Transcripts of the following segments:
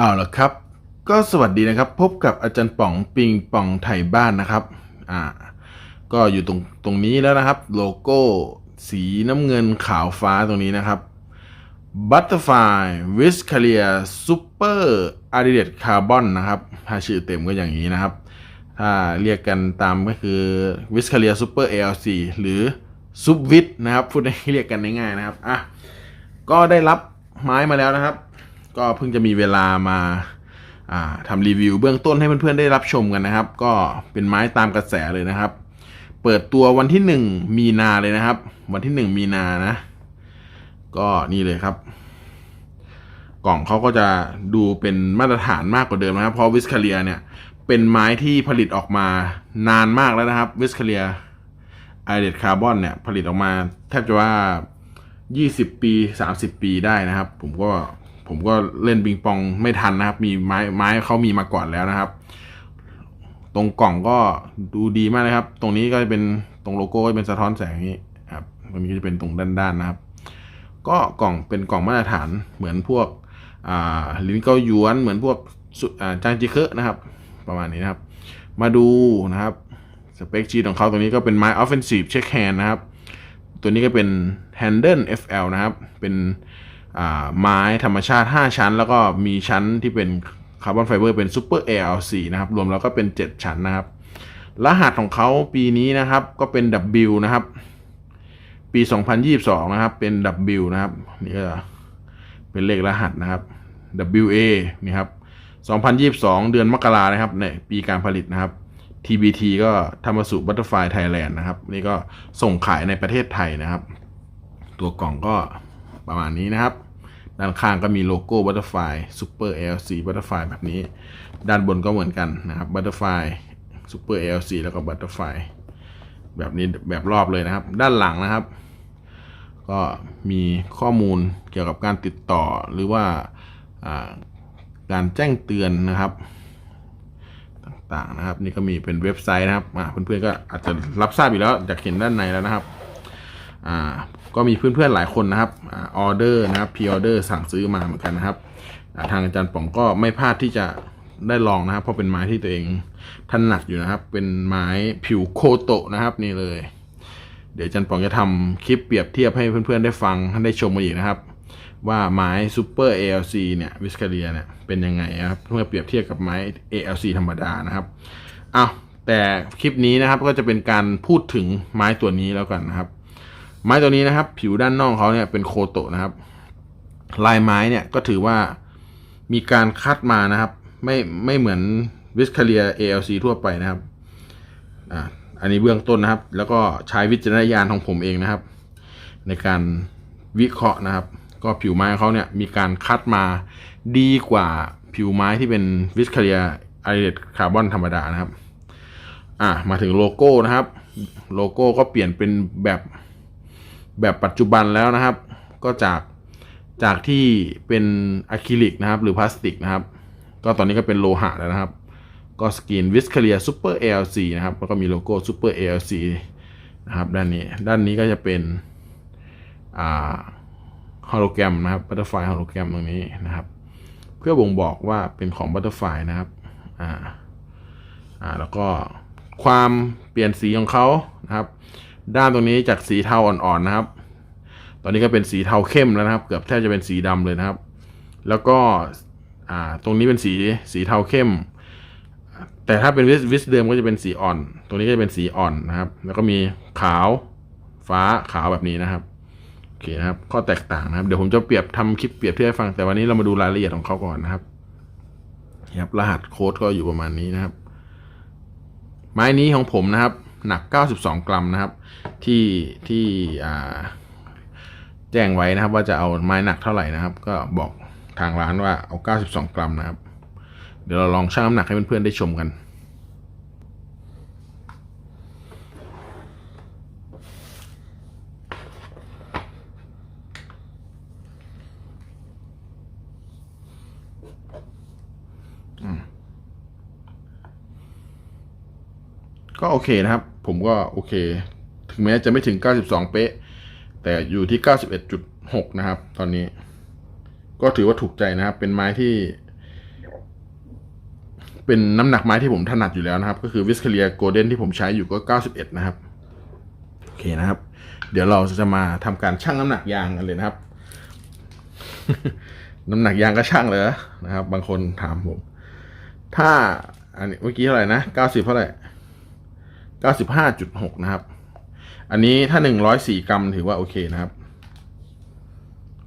เอาละครับ ก็สวัสดีนะครับ พบกับอาจารย์ป๋องปิงป่องไทยบ้านนะครับ อ่า ก็อยู่ตรงตรงนี้แล้วนะครับ โลโก้ สีน้ำเงินขาวฟ้าตรงนี้นะครับ Butterfly w i s c a r i a Super a d i d a t Carbon นะครับถ้าชื่อเต็มก็อย่างนี้นะครับ ถ้าเรียกกันตามก็คือ w i s c a r i a Super ALC หรือ s u b w i t นะครับ พูดให้เรียกกันง่ายๆนะครับ อะ ก็ได้รับไม้มาแล้วนะครับ ก็เพิ่งจะมีเวลามาทำรีวิวเบื้องต้นให้เพื่อนๆได้รับชมกันนะครับ ก็เป็นไม้ตามกระแสเลยนะครับ เปิดตัววันที่หนึ่งมีนาเลยนะครับ วันที่หนึ่งมีนานะ ก็นี่เลยครับ กล่องเขาก็จะดูเป็นมาตรฐานมากกว่าเดิมนะครับ เพราะวิสคาเลียเนี่ย เป็นไม้ที่ผลิตออกมานานมากแล้วนะครับวิสคาเลียไอเดดคาร์บอนเนี่ย ผลิตออกมาแทบจะว่า 20 ปี 30 ปีได้นะครับ ผมก็ ผมก็เล่นปิงปองไม่ทันนะครับ มีไม้ไม้เขามีมาก่อนแล้วนะครับ ตรงกล่องก็ดูดีมากเลยครับ ตรงนี้ก็จะเป็นตรงโลโก้ก็จะเป็นสะท้อนแสงนี้ครับตรงนี้ก็จะเป็นตรงด้านๆนะครับ ก็กล่องเป็นกล่องมาตรฐานเหมือนพวกลินเกาหยวนเหมือนพวกสุอ่าจางจิเคะนะครับ ประมาณนี้นะครับ มาดูนะครับสเปคชีตของเขาตรงนี้ก็เป็นไม้ offensive check hand นะครับ ตัวนี้ก็เป็น Handle FL นะครับ เป็น ไม้ธรรมชาติ 5 ชั้น แล้วก็มีชั้นที่เป็นคาร์บอนไฟเบอร์เป็น Super ALC นะครับ รวมแล้วก็เป็น 7 ชั้นนะครับ รหัสของเขาปีนี้นะครับก็เป็น W นะครับ ปี 2022 นะครับ เป็น W นะครับนี่ก็เป็นเลขรหัสนะครับ WA นี่ครับ 2022 เดือนมกรานะครับในปีการผลิตนะครับ TBT ก็ธรรมสุบัตเตอร์ไฟไทยแลนด์นะครับ นี่ก็ส่งขายในประเทศไทยนะครับ ตัวกล่องก็ ประมาณนี้นะครับ ด้านข้างก็มีโลโก้ Butterfly Super LC Butterfly แบบนี้ ด้านบนก็เหมือนกันนะครับ Butterfly Super LC แล้วก็ Butterfly แบบนี้แบบรอบเลยนะครับ ด้านหลังนะครับ ก็มีข้อมูลเกี่ยวกับการติดต่อหรือว่าการแจ้งเตือนนะครับต่างๆนะครับ นี่ก็มีเป็นเว็บไซต์นะครับเพื่อนๆก็อาจจะรับทราบอยู่แล้วจากเห็นด้านในแล้วนะครับ ก็มีเพื่อนๆหลายคนนะครับออเดอร์นะครับพีออเดอร์สั่งซื้อมาเหมือนกันนะครับทางอาจารย์ป๋องก็ไม่พลาดที่จะได้ลองนะครับ เพราะเป็นไม้ที่ตัวเองถนัดอยู่นะครับ เป็นไม้ผิวโคโตะนะครับนี่เลย เดี๋ยวอาจันป๋องจะทำคลิปเปรียบเทียบให้เพื่อนๆได้ฟังได้ชมมาอีกนะครับ ว่าไม้ Super ALC เนี่ยวิสคาเรียเนี่ยเป็นยังไงนะครับเมื่อเปรียบเทียบกับไม้ ALC ธรรมดานะครับอ้าวแต่คลิปนี้นะครับก็จะเป็นการพูดถึงไม้ตัวนี้แล้วกันนะครับ ไม้ตัวนี้นะครับ ผิวด้านนอกเขาเนี่ยเป็นโคโตะนะครับ ลายไม้เนี่ยก็ถือว่ามีการคัดมานะครับ ไม่ไม่เหมือนวิสคาเรีย ALC ทั่วไปนะครับอ่าอันนี้เบื้องต้นนะครับ แล้วก็ใช้วิจารณญาณของผมเองนะครับ ในการวิเคราะห์นะครับ ก็ผิวไม้เขาเนี่ยมีการคัดมาดีกว่าผิวไม้ที่เป็นวิสคาเรียไอเดดคาร์บอนธรรมดานะครับ อะมาถึงโลโก้นะครับ โลโก้ก็เปลี่ยนเป็นแบบ แบบปัจจุบันแล้วนะครับ ก็จากจากที่เป็นอะคริลิกนะครับ หรือพลาสติกนะครับ ก็ตอนนี้ก็เป็นโลหะแล้วนะครับ ก็สกรีนวิสคเรียซูเปอร์ ALC นะครับ แล้วก็มีโลโก้ซูเปอร์ ALC นะครับด้านนี้ด้านนี้ก็จะเป็นอ่าฮอลโลแกรมนะครับบัตเตอร์ไฟฮอลโลแกรมตรงนี้นะครับ เพื่อบ่งบอกว่าเป็นของบัตเตอร์ไฟนะครับอ่าอ่าแล้วก็ความเปลี่ยนสีของเขานะครับ ด้านตรงนี้จากสีเทาอ่อนๆนะครับ ตอนนี้ก็เป็นสีเทาเข้มแล้วนะครับ เกือบแทบจะเป็นสีดำเลยนะครับ แล้วก็อ่าตรงนี้เป็นสีสีเทาเข้ม แต่ถ้าเป็นวิสวิสเดิมก็จะเป็นสีอ่อน ตรงนี้ก็จะเป็นสีอ่อนนะครับ แล้วก็มีขาวฟ้าขาวแบบนี้นะครับโอเคนะครับ ข้อแตกต่างนะครับ เดี๋ยวผมจะเปรียบทำคลิปเปรียบเทียบให้ฟัง แต่วันนี้เรามาดูรายละเอียดของเขาก่อนนะครับครับรหัสโค้ดก็อยู่ประมาณนี้นะครับ ไม้นี้ของผมนะครับ หนัก 92 กรัมนะครับ ที่ที่แจ้งไว้นะครับ ว่าจะเอาไม้หนักเท่าไหร่นะครับ ก็บอกทางร้านว่าเอา 92 กรัมนะครับ เดี๋ยวเราลองชั่งน้ำหนักให้เพื่อนๆได้ชมกัน ก็โอเคนะครับ ผมก็โอเค ถึงแม้จะไม่ถึง 92 เป๊ะ แต่อยู่ที่ 91.6 นะครับ ตอนนี้ ก็ถือว่าถูกใจนะครับ เป็นไม้ที่ เป็นน้ำหนักไม้ที่ผมถนัดอยู่แล้วนะครับ ก็คือวิสเคเลียโกลเด้นที่ผมใช้อยู่ก็ 91 นะครับ โอเคนะครับ เดี๋ยวเราจะมาทำการชั่งน้ำหนักยางกันเลยนะครับ น้ำหนักยางก็ช่างเลยนะครับ บางคนถามผม ถ้าอันนี้เมื่อกี้เท่าไหร่นะเก้าสิบเท่าไหร่ เก้าสิบห้าจุดหกนะครับ อันนี้ถ้าหนึ่งร้อยสี่กรัมถือว่าโอเคนะครับ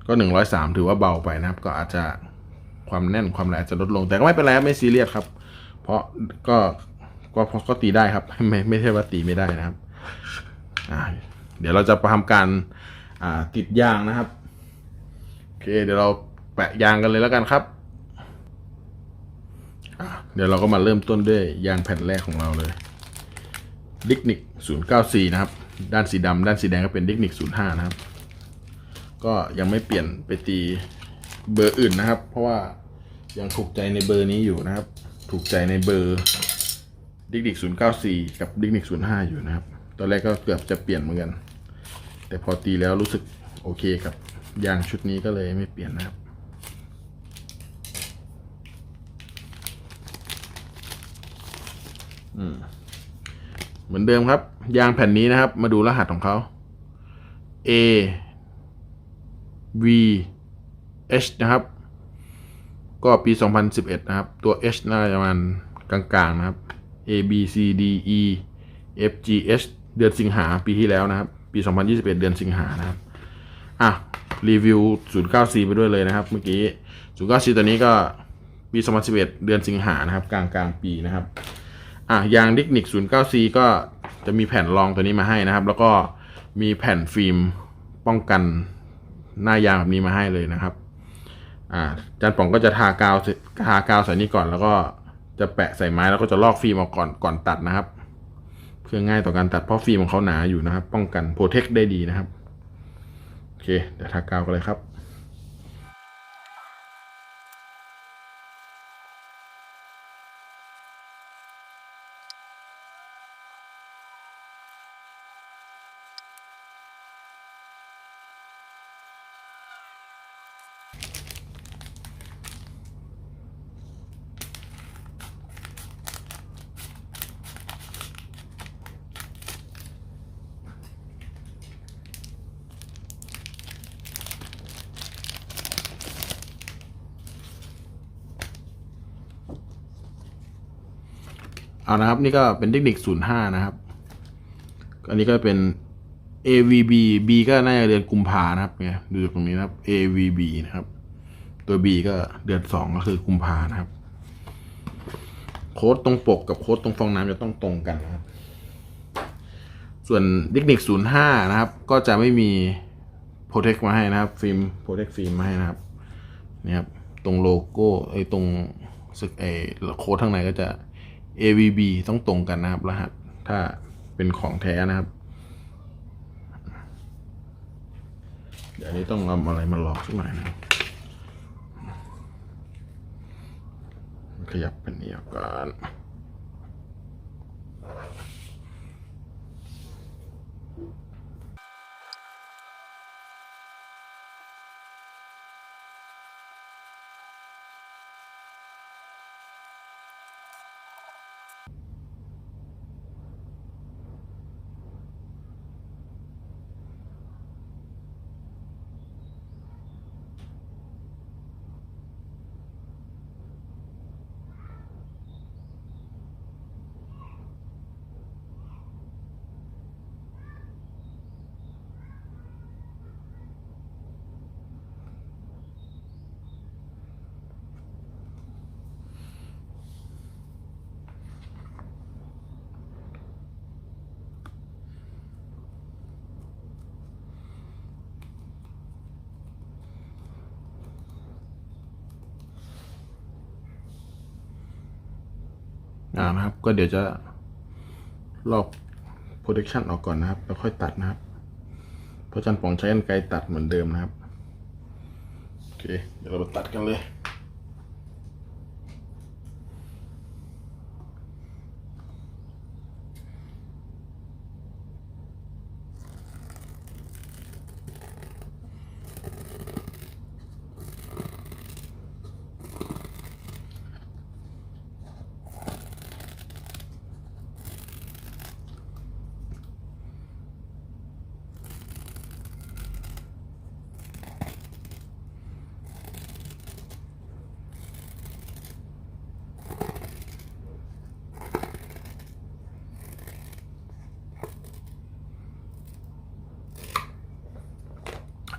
ก็หนึ่งร้อยสามถือว่าเบาไปนะครับ ก็อาจจะความแน่นความแรงจะลดลง แต่ก็ไม่เป็นไรไม่ซีเรียสครับ เพราะก็ก็ก็ก็ตีได้ครับ ไม่ไม่ใช่ว่าตีไม่ได้นะครับ เดี๋ยวเราจะทำการติดยางนะครับ โอเค เดี๋ยวเราแปะยางกันเลยแล้วกันครับเดี๋ยวเราก็มาเริ่มต้นด้วยยางแผ่นแรกของเราเลย ดิกนิก094 นะครับ ด้านสีดำด้านสีแดงก็เป็นดิกนิก05 นะครับ ก็ยังไม่เปลี่ยนไปตีเบอร์อื่นนะครับ เพราะว่ายังถูกใจในเบอร์นี้อยู่นะครับ ถูกใจในเบอร์ดิกนิก094 กับดิกนิก05 อยู่นะครับ ตอนแรกก็เกือบจะเปลี่ยนเหมือนกัน แต่พอตีแล้วรู้สึกโอเคกับยางชุดนี้ก็เลยไม่เปลี่ยนนะครับอืม เหมือนเดิมครับ ยางแผ่นนี้นะครับ มาดูรหัสของเขา A V H นะครับ ก็ปี 2011 นะครับ ตัว H น่าจะประมาณกลางๆนะครับ A B C D E F G H เดือนสิงหาปีที่แล้วนะครับ ปี 2021 เดือนสิงหานะครับ อะ รีวิว 094ไปด้วยเลยนะครับ เมื่อกี้ 094ตัวนี้ก็ปี 2011 เดือนสิงหานะครับ กลางกลางๆปีนะครับ อะยางดิกนิก 09C ก็จะมีแผ่นรองตัวนี้มาให้นะครับ แล้วก็มีแผ่นฟิล์มป้องกันหน้ายางแบบนี้มาให้เลยนะครับ อ่าจานป๋องก็จะทากาวทากาวใส่นี้ก่อน แล้วก็จะแปะใส่ไม้แล้วก็จะลอกฟิล์มออกก่อนก่อนตัดนะครับ เพื่อง่ายต่อการตัดเพราะฟิล์มของเขาหนาอยู่นะครับ ป้องกันโปรเทคได้ดีนะครับ โอเคเดี๋ยวทากาวกันเลยครับ เอานะครับ นี่ก็เป็นเทคนิค05นะครับ อันนี้ก็เป็น AVB B ก็น่าจะเดือนกุมภานะครับเนี่ยดูตรงนี้นะครับ AVB นะครับ ตัว B ก็เดือนสองก็คือกุมภานะครับ โค้ดตรงปกกับโค้ดตรงฟองน้ำจะต้องตรงกันนะครับ ส่วนเทคนิค05นะครับ ก็จะไม่มี Protect มาให้นะครับ ฟิล์ม Protect ฟิล์มมาให้นะครับนี่ครับ ตรงโลโก้ไอ้ตรงสึกไอ้โค้ดข้างในก็จะ AVB ต้องตรงกันนะครับ รหัสถ้าเป็นของแท้นะครับ เดี๋ยวนี้ต้องเอาอะไรมาหลอกสักหน่อยนะขยับเป็นนี้ออกก่อน อ่านะครับ ก็เดี๋ยวจะลอก protection ออกก่อนนะครับ แล้วค่อยตัดนะครับ เพราะจันป๋องใช้กันไกตัดเหมือนเดิมนะครับ โอเค เดี๋ยวเราไปตัดกันเลย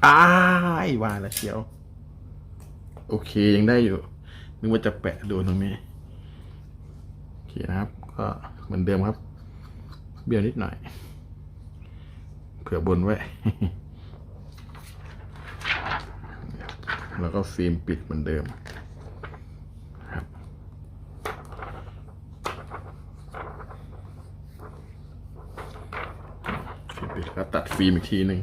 อ้ายว่าล้วเชียว โอเคยังได้อยู่ นึกว่าจะแปะโดนตรงนี้ โอเคนะครับ ก็เหมือนเดิมครับ เบี้ยวนิดหน่อย เผื่อบนไว้แล้วก็ฟิล์มปิดเหมือนเดิมครับฟิล์มปิดแล้วตัดฟิล์มอีกทีหนึ่ง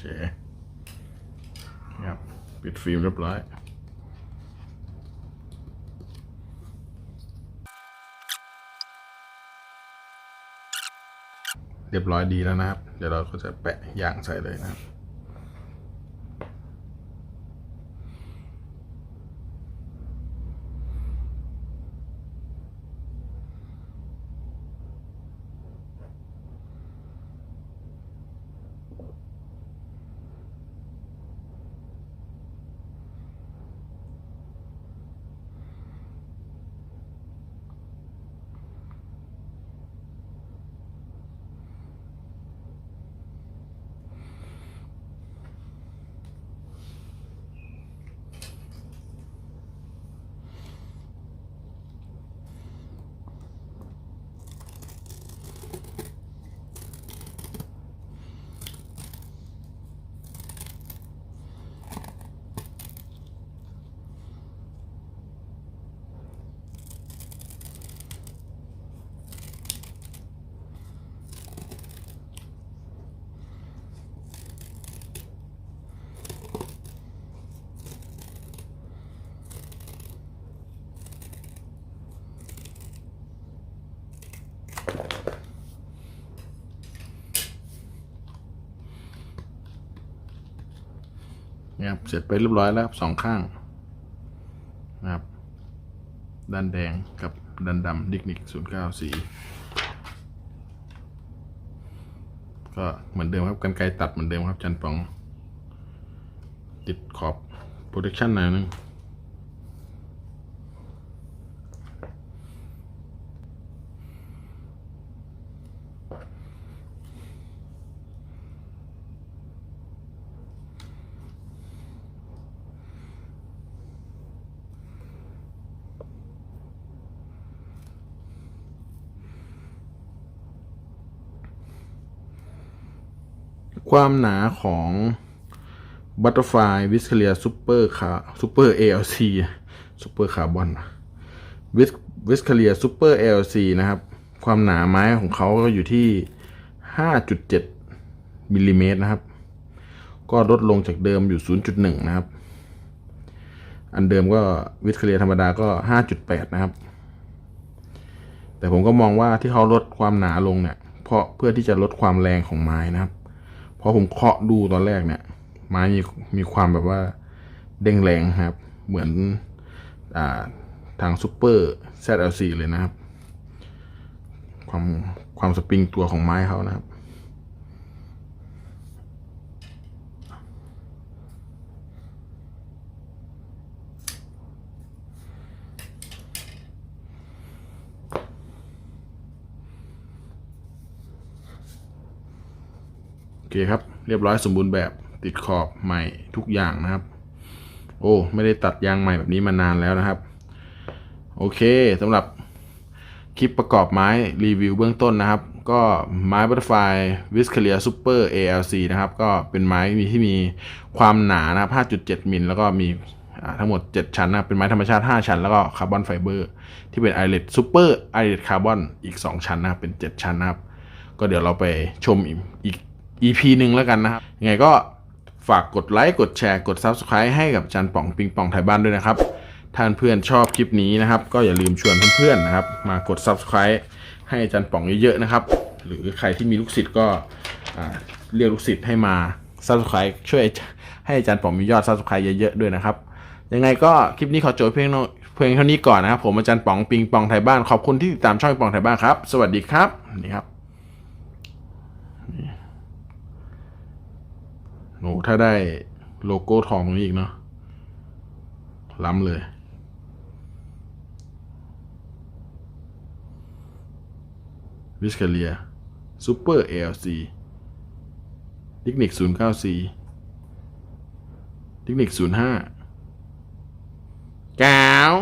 เคครับปิดฟิล์มเรียบร้อยเรียบร้อยดีแล้วนะครับ เดี๋ยวเราก็จะแปะยางใส่เลยนะครับ นะครับ เสร็จไปเรียบร้อยแล้วครับสองข้างนะครับด้านแดงกับด้านดำดิกนิกศูนย์เก้าสีก็เหมือนเดิมครับกันไกรตัดเหมือนเดิมครับจันปอง ติดขอบโปรดักชั่นหน่อยนึง ความหนาของ Butterfly w i s c a l i a Super คา Super ALC Super Carbon w i s w i s c a l i a Super ALC นะครับ ความหนาไม้ของเขาก็อยู่ที่ 5.7มิลลิเมตรนะครับ ก็ลดลงจากเดิมอยู่ 0.1 นะครับ อันเดิมก็วิสเคเลียธรรมดาก็ 5.8 นะครับ แต่ผมก็มองว่าที่เขาลดความหนาลงเนี่ย เพราะเพื่อที่จะลดความแรงของไม้นะครับ พอผมเคาะดูตอนแรกเนี่ย ไม้มีมีความแบบว่าเด้งแรงครับ เหมือนอ่าทางซูเปอร์ ZLC เลยนะครับ ความความสปริงตัวของไม้เขานะครับ คครับ เรียบร้อยสมบูรณ์แบบติดขอบใหม่ทุกอย่างนะครับ โอ้ไม่ได้ตัดยางใหม่แบบนี้มานานแล้วนะครับ โอเคสำหรับคลิปประกอบไม้รีวิวเบื้องต้นนะครับ ก็ไม้บัตเตอร์ไฟวิสเคเลียซูเปอร์ ALC นะครับ ก็เป็นไม้มีที่มีความหนานะครับ 5.7 มิลแล้วก็มีทั้งหมด 7 ชั้นนะเป็นไม้ธรรมชาติ 5 ชั้น แล้วก็คาร์บอนไฟเบอร์ที่เป็นไอเลดซูเปอร์ไอเลดคาร์บอนอีก 2 ชั้นนะเป็น 7 ชั้นนะครับ ก็เดี๋ยวเราไปชมอีก EP หนึ่งแล้วกันนะครับยังไงก็ฝากกดไลค์กดแชร์กด Subscribe ให้กับจันป่องปิงปองไทยบ้านด้วยนะครับท่านเพื่อนชอบคลิปนี้นะครับ ก็อย่าลืมชวนเพื่อนๆนะครับ มากด Subscribe ให้อาจันป่องเยอะๆนะครับ หรือใครที่มีลูกศิษย์ก็เรียกลูกศิษย์ให้มา Subscribe ช่วยให้อาจารย์ป๋องมียอดซับสไครต์เยอะๆด้วยนะครับ ยังไงก็คลิปนี้ขอจบเพียงเท่าเพียงเท่านี้ก่อนนะครับ ผมอาจารย์ป๋องปิงปองไทยบ้านขอบคุณที่ติดตามช่องปิงปองไทยบ้านครับ สวัสดีครับนี่ครับนี่ โอ้ถ้าได้โลโก้ทองตรงนี้อีกเนาะล้ำเลย วิสคาเลียซูเปอร์เอลซีดิกนิกศูนย์เก้าสี่ดิกนิกศูนย์ห้าก้าว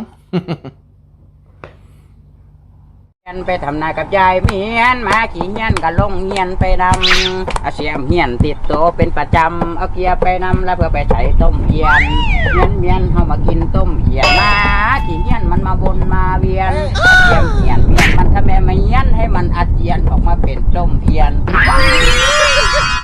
นไปทำนากับยายเมียนมาขี่เงียนก็ลงเงียนไปนำเอาเสียมเงียนติดโตวเป็นประจำเอาเกียร์ไปนำแล้วเพื่อไปใส่ต้มเงียนเงียนเมียนเขามากินต้มเงียนมาขี่เงียนมันมาวนมาเวียนเสียมเงียนเมียนมันทำแม่มาเงียนให้มันอาเจียนออกมาเป็นต้มเงียน